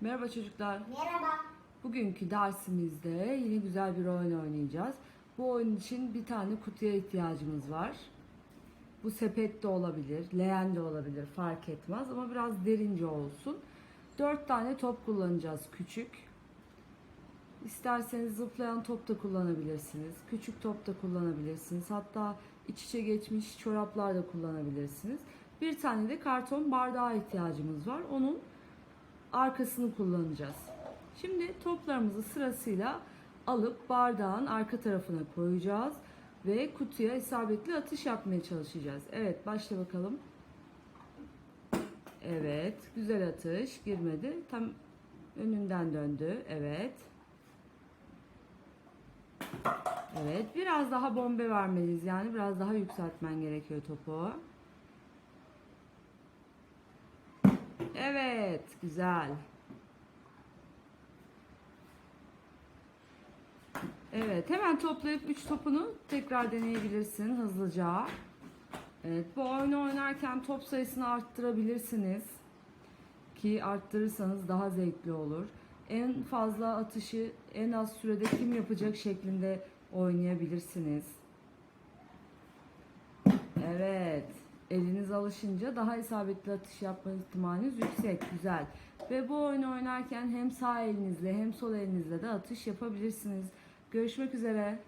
Merhaba çocuklar. Merhaba. Bugünkü dersimizde yine güzel bir oyun oynayacağız. Bu oyun için bir tane kutuya ihtiyacımız var. Bu sepet de olabilir, leğen de olabilir fark etmez ama biraz derince olsun. Dört tane top kullanacağız küçük. İsterseniz zıplayan top da kullanabilirsiniz. Küçük top da kullanabilirsiniz. Hatta iç içe geçmiş çoraplar da kullanabilirsiniz. Bir tane de karton bardağa ihtiyacımız var. Onun arkasını kullanacağız. Şimdi toplarımızı sırasıyla alıp bardağın arka tarafına koyacağız ve kutuya isabetli atış yapmaya çalışacağız. Evet, başla bakalım. Evet, güzel atış. Girmedi. Tam önünden döndü. Evet. Evet, biraz daha bombe vermeliyiz. Yani biraz daha yükseltmen gerekiyor topu. Evet, güzel. Evet, hemen toplayıp 3 topunu tekrar deneyebilirsin hızlıca. Evet, bu oyunu oynarken top sayısını arttırabilirsiniz. Ki arttırırsanız daha zevkli olur. En fazla atışı en az sürede kim yapacak şeklinde oynayabilirsiniz. Evet. Eliniz alışınca daha isabetli atış yapma ihtimaliniz yüksek. Güzel. Ve bu oyunu oynarken hem sağ elinizle hem sol elinizle de atış yapabilirsiniz. Görüşmek üzere.